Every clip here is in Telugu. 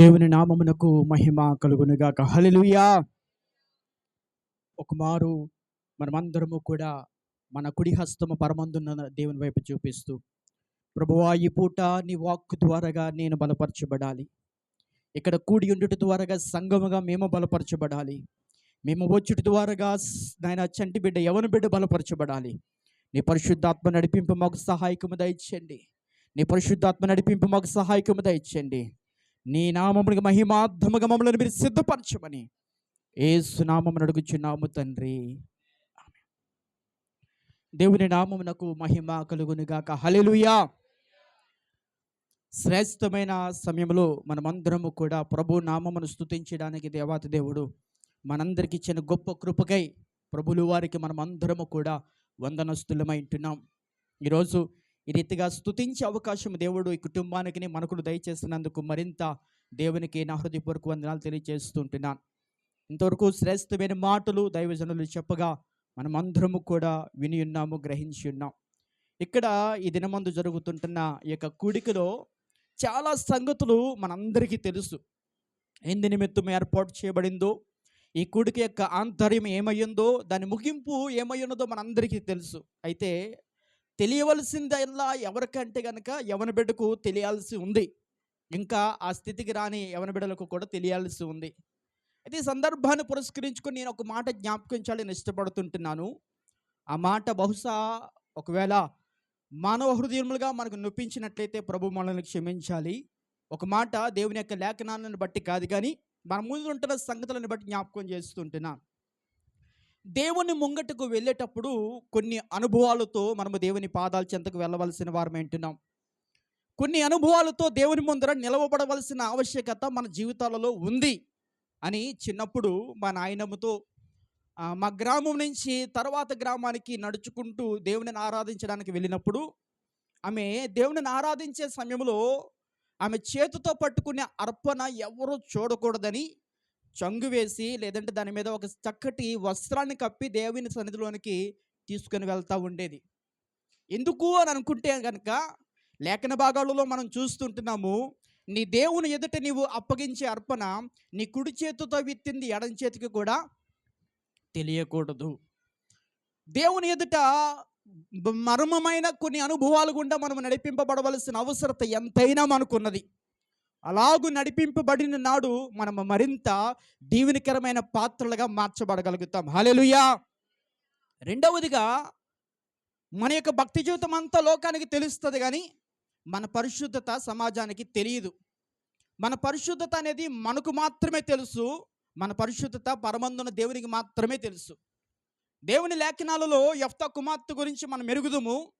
దేవుని నామమునకు మహిమ కలుగునుగాక. హలలుయా ఒకమారు మనమందరము కూడా మన కుడి హస్తము పరమందున్న దేవుని వైపు చూపిస్తూ ప్రభువా ఈ పూట నీ వాక్కు ద్వారాగా నేను బలపరచబడాలి. ఇక్కడ కూడి ఉండుట ద్వారాగా సంగముగా మేము బలపరచబడాలి. మేము వచ్చుట ద్వారాగా నాయన చంటి బిడ్డ ఎవరి బిడ్డ బలపరచబడాలి. నీ పరిశుద్ధాత్మ నడిపింపు మాకు సహాయకము దయచేయండి. నీ పరిశుద్ధాత్మ నడిపింపు మాకు సహాయకము దయచేయండి. నీ నామమునికి మహిమార్థముగా మమ్మల్ని మీరు సిద్ధపరచమని ఏసు నామమును అడుగుచున్నాము తండ్రి. దేవుని నామమునకు మహిమ కలుగునుగాక హలెలుయా శ్రేష్టమైన సమయంలో మనమందరము కూడా ప్రభు నామమును స్తుతించడానికి దేవాతి దేవుడు మనందరికి ఇచ్చిన గొప్ప కృపకై ప్రభులు వారికి మనమందరము కూడా వందనస్తులమై ఉంటున్నాం. ఈరోజు ఈ రీతిగా స్తుతించే అవకాశం దేవుడు ఈ కుటుంబానికి మనకును దయచేసినందుకు మరింత దేవునికి నా హృదయపూర్వక వందనాలు తెలియజేస్తుంటున్నాను ఇంతవరకు శ్రేష్టమైన మాటలు దైవజనులు చెప్పగా మనమందరము కూడా విని ఉన్నాము గ్రహించి ఉన్నాం. ఇక్కడ ఈ దినమందు జరుగుతుంటున్న ఈ యొక్క కూడికలో చాలా సంగతులు మనందరికీ తెలుసు. ఎందు నిమిత్తం ఏర్పాటు చేయబడిందో ఈ కూడిక యొక్క ఆంతర్యం ఏమయ్యిందో దాని ముగింపు ఏమయ్యున్నదో మనందరికీ తెలుసు. అయితే తెలియవలసిందల్లా ఎవరికంటే కనుక యవన బిడ్డకు తెలియాల్సి ఉంది. ఇంకా ఆ స్థితికి రాని యవన బిడ్డలకు కూడా తెలియాల్సి ఉంది. అయితే ఈ సందర్భాన్ని పురస్కరించుకొని నేను ఒక మాట జ్ఞాపకించాలని ఇష్టపడుతుంటున్నాను. ఆ మాట బహుశా ఒకవేళ మానవ హృదయములుగా మనకు నొప్పించినట్లయితే ప్రభు మనల్ని క్షమించాలి. ఒక మాట దేవుని యొక్క లేఖనాలను బట్టి కాదు కానీ మన ముందు ఉంటున్న సంగతులను బట్టి జ్ఞాపకం చేస్తుంటున్నాను. దేవుని ముంగటకు వెళ్ళేటప్పుడు కొన్ని అనుభవాలతో మనము దేవుని పాదాల చెంతకు వెళ్ళవలసిన వారం వింటున్నాం కొన్ని అనుభవాలతో దేవుని ముందర నిలవబడవలసిన ఆవశ్యకత మన జీవితాలలో ఉంది అని చిన్నప్పుడు మా నాయనమ్మతో మా గ్రామం నుంచి తర్వాత గ్రామానికి నడుచుకుంటూ దేవుని ఆరాధించడానికి వెళ్ళినప్పుడు ఆమె దేవుని ఆరాధించే సమయంలో ఆమె చేతితో పట్టుకునే అర్పణ ఎవరూ చూడకూడదని చంగు వేసి లేదంటే దాని మీద ఒక చక్కటి వస్త్రాన్ని కప్పి దేవుని సన్నిధిలోనికి తీసుకొని వెళ్తూ ఉండేది. ఎందుకు అని అనుకుంటే కనుక లేఖన భాగాలలో మనం చూస్తుంటున్నాము నీ దేవుని ఎదుట నీవు అప్పగించే అర్పణ నీ కుడి చేతితో విత్తింది ఎడం చేతికి కూడా తెలియకూడదు. దేవుని ఎదుట మర్మమైన కొన్ని అనుభవాలు గుండా మనం నడిపింపబడవలసిన అవసరత ఎంతైనా మనకున్నది. అలాగు నడిపింపబడిన నాడు మనం మరింత దీవెనకరమైన పాత్రలుగా మార్చబడగలుగుతాం. హాలెలుయా రెండవదిగా మన యొక్క భక్తి జీవితం అంతా లోకానికి తెలుస్తుంది కానీ మన పరిశుద్ధత సమాజానికి తెలియదు. మన పరిశుద్ధత అనేది మనకు మాత్రమే తెలుసు మన పరిశుద్ధత పరమందున దేవునికి మాత్రమే తెలుసు. దేవుని లేఖనాలలో యఫ్తా కుమార్తె గురించి మనం మెరుగుదుము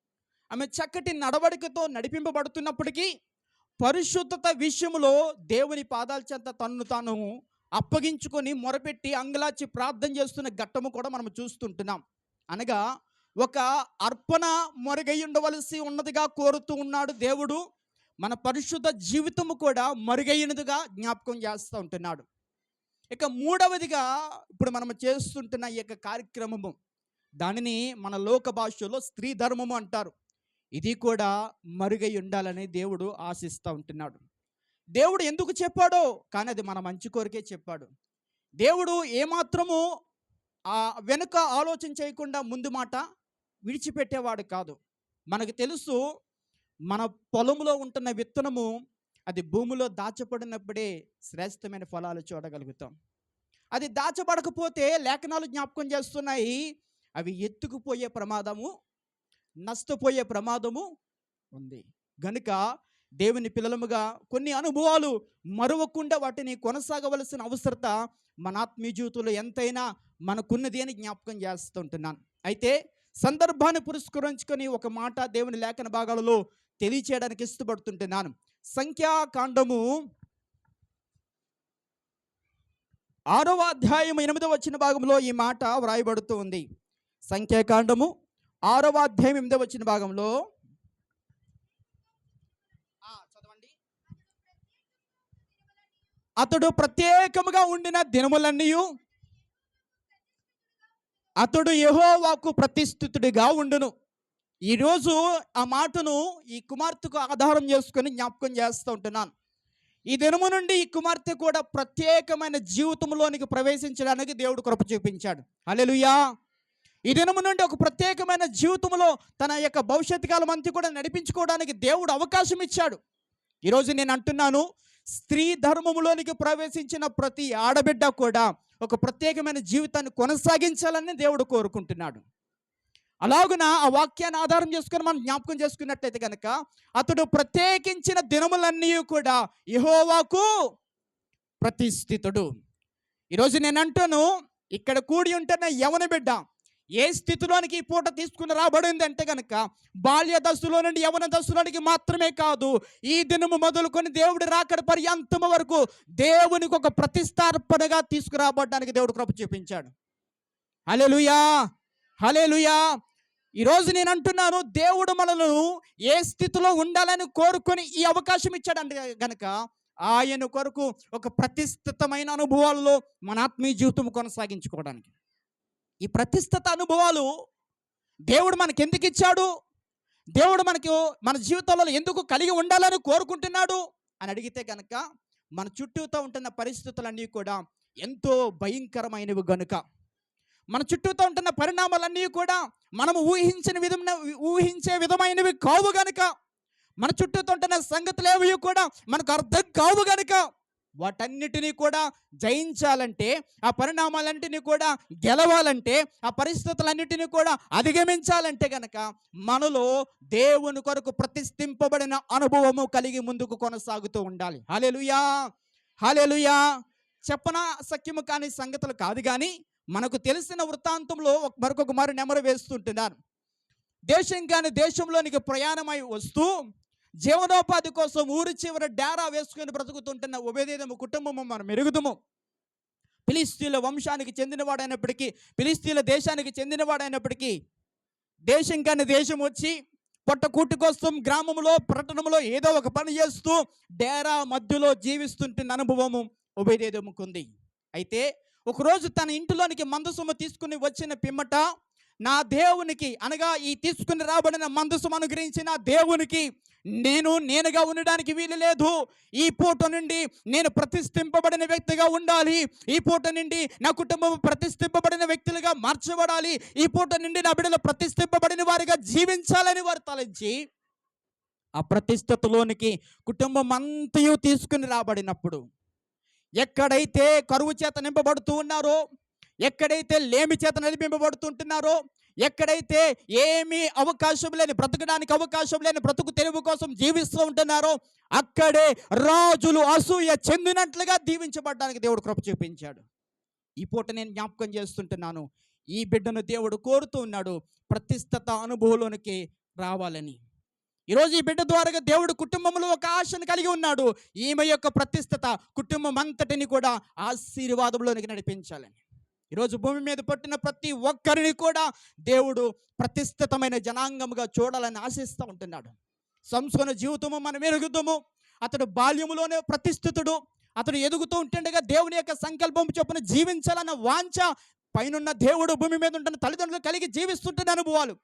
ఆమె చక్కటి నడవడికతో నడిపింపబడుతున్నప్పటికీ పరిశుద్ధత విషయంలో దేవుని పాదాల చెంత తన్ను తాను అప్పగించుకొని మొరపెట్టి అంగలాచి ప్రార్థన చేస్తున్న ఘట్టము కూడా మనం చూస్తుంటున్నాం. అనగా ఒక అర్పణ మొరగై ఉండవలసి ఉన్నదిగా కోరుతూ ఉన్నాడు దేవుడు. మన పరిశుద్ధ జీవితము కూడా మరుగైనదిగా జ్ఞాపకం చేస్తూ ఉంటున్నాడు. ఇక మూడవదిగా ఇప్పుడు మనం చేస్తుంటున్న ఈ యొక్క కార్యక్రమము. దానిని మన లోక భాషలో స్త్రీ ధర్మము అంటారు. ఇది కూడా మరుగై ఉండాలని దేవుడు ఆశిస్తూ ఉంటున్నాడు. దేవుడు ఎందుకు చెప్పాడో కానీ అది మన మంచి కోరికే చెప్పాడు. దేవుడు ఏమాత్రము ఆ వెనుక ఆలోచన చేయకుండా ముందు మాట విడిచిపెట్టేవాడు కాదు. మనకు తెలుసు మన పొలంలో ఉంటున్న విత్తనము అది భూమిలో దాచబడినప్పుడే శ్రేష్టమైన ఫలాలు చూడగలుగుతాం. అది దాచబడకపోతే లేఖనాలు జ్ఞాపకం చేస్తున్నాయి. అవి ఎత్తుకుపోయే ప్రమాదము నష్టపోయే ప్రమాదము ఉంది. గనుక దేవుని పిల్లలముగా కొన్ని అనుభవాలు మరువకుండా వాటిని కొనసాగవలసిన అవసరత మన ఆత్మీయ జీవితంలో ఎంతైనా మనకున్నది అని జ్ఞాపకం చేస్తుంటున్నాను అయితే సందర్భాన్ని పురస్కరించుకొని ఒక మాట దేవుని లేఖన భాగాలలో తెలియచేయడానికి ఇష్టపడుతుంటున్నాను. సంఖ్యాకాండము ఆరవ అధ్యాయం ఎనిమిదవ వచ్చిన భాగంలో ఈ మాట వ్రాయబడుతూ ఉంది. సంఖ్యాకాండము ఆరవ అధ్యాయం ఎనిమిదవ వచ్చిన భాగంలో. చదవండి. అతడు ప్రత్యేకముగా ఉండిన దినములన్నీ అతడు యహోవాకు ప్రతిష్ఠితుడిగా ఉండును. ఈరోజు ఆ మాటను ఈ కుమార్తెకు ఆధారం చేసుకొని జ్ఞాపకం చేస్తూ ఉంటున్నాను. ఈ దినము నుండి ఈ కుమార్తె కూడా ప్రత్యేకమైన జీవితంలోనికి ప్రవేశించడానికి దేవుడు కృప చూపించాడు. అలెలుయా ఈ దినము నుండి ఒక ప్రత్యేకమైన జీవితంలో తన యొక్క భవిష్యత్ కాలం అంతా కూడా నడిపించుకోవడానికి దేవుడు అవకాశం ఇచ్చాడు. ఈరోజు నేను అంటున్నాను స్త్రీ ధర్మములోనికి ప్రవేశించిన ప్రతి ఆడబిడ్డ కూడా ఒక ప్రత్యేకమైన జీవితాన్ని కొనసాగించాలని దేవుడు కోరుకుంటున్నాడు. అలాగున ఆ వాక్యాన్ని ఆధారం చేసుకుని మనం జ్ఞాపకం చేసుకున్నట్లయితే కనుక అతడు ప్రత్యేకించిన దినములన్నీ కూడా ఇహోవాకు ప్రతిష్ఠితుడు. ఈరోజు నేను అంటాను ఇక్కడ కూడి ఉంటున్న యవన బిడ్డ ఏ స్థితిలోనికి ఈ పూట తీసుకుని రాబడింది అంటే కనుక బాల్య దశలో నుండి యవన దశలోనికి మాత్రమే కాదు ఈ దినము మొదలుకొని దేవుడి రాకడ పర్యంతము వరకు దేవునికి ఒక ప్రతిష్టార్పణగా తీసుకురాబడడానికి దేవుడు కృప చూపించాడు. హలెలుయా హలెలుయా ఈరోజు నేను అంటున్నాను దేవుడు మనలను ఏ స్థితిలో ఉండాలని కోరుకొని ఈ అవకాశం ఇచ్చాడు అంటే గనక ఆయన కొరకు ఒక ప్రతిష్ఠితమైన అనుభవాల్లో మన ఆత్మీయ జీవితం కొనసాగించుకోవడానికి. ఈ ప్రతిష్టత అనుభవాలు దేవుడు మనకి ఎందుకు ఇచ్చాడు దేవుడు మనకి మన జీవితంలో ఎందుకు కలిగి ఉండాలని కోరుకుంటున్నాడు? అని అడిగితే కనుక మన చుట్టూతో ఉంటున్న పరిస్థితులన్నీ కూడా ఎంతో భయంకరమైనవి గనుక. మన చుట్టూతో ఉంటున్న పరిణామాలన్నీ కూడా మనము ఊహించిన విధమైన ఊహించే విధమైనవి కావు గనుక. మన చుట్టూతో ఉంటున్న సంగతులు ఏవి కూడా మనకు అర్థం కావు గనుక. వాటన్నిటినీ కూడా జయించాలంటే ఆ పరిణామాలన్నిటినీ కూడా గెలవాలంటే ఆ పరిస్థితులన్నిటినీ కూడా అధిగమించాలంటే గనక మనలో దేవుని కొరకు ప్రతిష్ఠింపబడిన అనుభవము కలిగి ముందుకు కొనసాగుతూ ఉండాలి. హాలేలుయా హాలేలుయా చెప్పన సఖ్యము కాని సంగతులు కాదు కానీ మనకు తెలిసిన వృత్తాంతంలో మరొక మారు నెమరు వేస్తుంటున్నారు. దేశం కాని దేశంలోనికి ప్రయాణమై వస్తూ జీవనోపాధి కోసం ఊరి చివర డేరా వేసుకుని బ్రతుకుతుంటున్న ఉభయదేదము కుటుంబము మనం ఎరుగుదము. ఫిలిస్తీన్ల వంశానికి చెందినవాడైనప్పటికీ ఫిలిస్తీన్ల దేశానికి చెందినవాడైనప్పటికీ దేశం కానీ దేశం వచ్చి పొట్ట కూటి కోసం గ్రామంలో పట్టణంలో ఏదో ఒక పని చేస్తూ డేరా మధ్యలో జీవిస్తుంటున్న అనుభవము ఉభయదేదముకుంది అయితే ఒకరోజు తన ఇంటిలోనికి మందసొమ్మ తీసుకుని వచ్చిన పిమ్మట నా దేవునికి అనగా ఈ తీసుకుని రాబడిన మందసు అనుగ్రహించిన దేవునికి నేను నేనుగా ఉండడానికి వీలు లేదు. ఈ పూట నుండి నేను ప్రతిష్ఠింపబడిన వ్యక్తిగా ఉండాలి. ఈ పూట నుండి నా కుటుంబం ప్రతిష్ఠింపబడిన వ్యక్తులుగా మార్చబడాలి. ఈ పూట నుండి నా బిడ్డలు ప్రతిష్ఠింపబడిన వారిగా జీవించాలని వారు తలంచి ఆ ప్రతిష్టతలోనికి కుటుంబం అంతయు తీసుకుని రాబడినప్పుడు ఎక్కడైతే కరువు చేత నింపబడుతూ ఉన్నారో ఎక్కడైతే లేమి చేత నడిపింపబడుతుంటున్నారో ఎక్కడైతే ఏమీ అవకాశం లేని బ్రతకడానికి అవకాశం లేని బ్రతుకు తెలుగు కోసం జీవిస్తూ ఉంటున్నారో అక్కడే రాజులు అసూయ చెందినట్లుగా దీవించబడడానికి దేవుడు కృప చూపించాడు. ఈ పూట నేను జ్ఞాపకం చేస్తుంటున్నాను. ఈ బిడ్డను దేవుడు కోరుతూ ఉన్నాడు ప్రతిష్టత అనుభవంలోనికి రావాలని. ఈరోజు ఈ బిడ్డ ద్వారా దేవుడు కుటుంబంలో ఒక ఆశను కలిగి ఉన్నాడు. ఈమె యొక్క ప్రతిష్టత కుటుంబం అంతటిని కూడా ఆశీర్వాదంలోనికి నడిపించాలని. ఈరోజు భూమి మీద పుట్టిన ప్రతి ఒక్కరిని కూడా దేవుడు ప్రతిష్ఠితమైన జనాంగముగా చూడాలని ఆశిస్తూ ఉంటున్నాడు. సంస్కొన జీవితము మనం ఎరుగుతాము అతడు బాల్యములోనే ప్రతిష్ఠితుడు. అతడు ఎదుగుతూ ఉంటుండగా దేవుని యొక్క సంకల్పం చొప్పున జీవించాలన్న వాంఛ పైనున్న దేవుడు భూమి మీద ఉంటున్న తల్లిదండ్రులు కలిగి జీవిస్తుంటున్న అనుభవాలు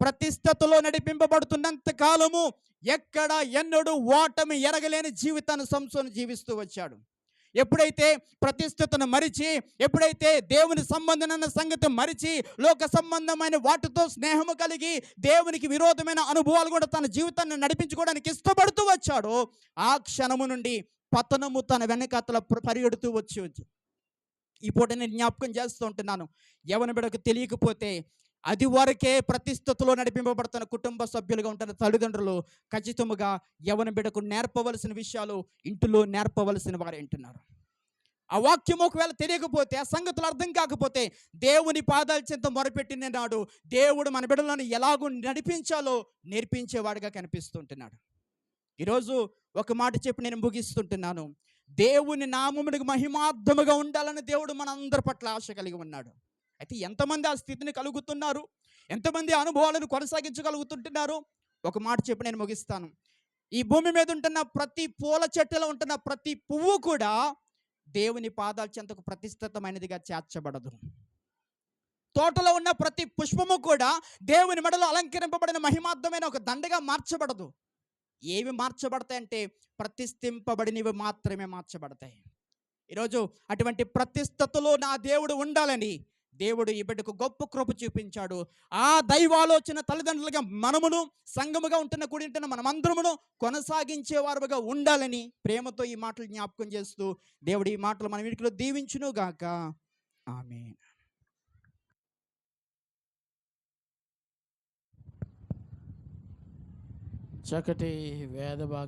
ప్రతిష్టతలో నడిపింపబడుతున్నంత కాలము ఎక్కడ ఎన్నడూ ఓటమి ఎరగలేని జీవితాన్ని సంసోను జీవిస్తూ వచ్చాడు. ఎప్పుడైతే ప్రతిష్టతను మరిచి ఎప్పుడైతే దేవుని సంబంధమైన సంగతి మరిచి లోక సంబంధమైన వాటితో స్నేహము కలిగి దేవునికి విరోధమైన అనుభవాలు కూడా తన జీవితాన్ని నడిపించుకోవడానికి ఇష్టపడుతూ వచ్చాడో ఆ క్షణము నుండి పతనము తన వెనకాతల పరిగెడుతూ వచ్చి వచ్చి ఈ పూట నేను జ్ఞాపకం చేస్తూ ఉంటున్నాను. ఎవరి బిడకు తెలియకపోతే అది వరకే ప్రతిష్టతలో నడిపింపబడుతున్న కుటుంబ సభ్యులుగా ఉంటున్న తల్లిదండ్రులు ఖచ్చితముగా యవన బిడకు నేర్పవలసిన విషయాలు ఇంటిలో నేర్పవలసిన వారు వింటున్నారు. ఆ వాక్యం ఒకవేళ తెలియకపోతే ఆ సంగతులు అర్థం కాకపోతే దేవుని పాదాల చింత మొరపెట్టిన నాడు దేవుడు మన బిడ్డలను ఎలాగూ నడిపించాలో నేర్పించేవాడిగా కనిపిస్తుంటున్నాడు. ఈరోజు ఒక మాట చెప్పి నేను ముగిస్తుంటున్నాను. దేవుని నామమునికి మహిమార్థముగా ఉండాలని దేవుడు మనందరి పట్ల ఆశ కలిగి ఉన్నాడు. అయితే ఎంతమంది ఆ స్థితిని కలుగుతున్నారు? ఎంతమంది అనుభవాలను కొనసాగించగలుగుతుంటున్నారు? ఒక మాట చెప్పి నేను ముగిస్తాను. ఈ భూమి మీద ఉంటున్న ప్రతి పూల చెట్టులో ఉంటున్న ప్రతి పువ్వు కూడా దేవుని పాదాల చెంతకు ప్రతిష్ఠితమైనదిగా చేర్చబడదు. తోటలో ఉన్న ప్రతి పుష్పము కూడా దేవుని మెడలో అలంకరింపబడిన మహిమార్థమైన ఒక దండగా మార్చబడదు. ఏవి మార్చబడతాయి అంటే ప్రతిష్ఠింపబడినవి మాత్రమే మార్చబడతాయి. ఈరోజు అటువంటి ప్రతిష్టతలో నా దేవుడు ఉండాలని దేవుడు ఈ బిడ్డకు గొప్ప కృప చూపించాడు. ఆ దైవాలోచన తల్లిదండ్రులుగా మనమును సంఘముగా ఉంటున్న కూడి ఉంటున్న మనమందరమును కొనసాగించే వారుగా ఉండాలని ప్రేమతో ఈ మాటలు జ్ఞాపకం చేస్తూ దేవుడు ఈ మాటలు మన వీటిలో దీవించును గాక. ఆమె చక్కటి వేదభాగ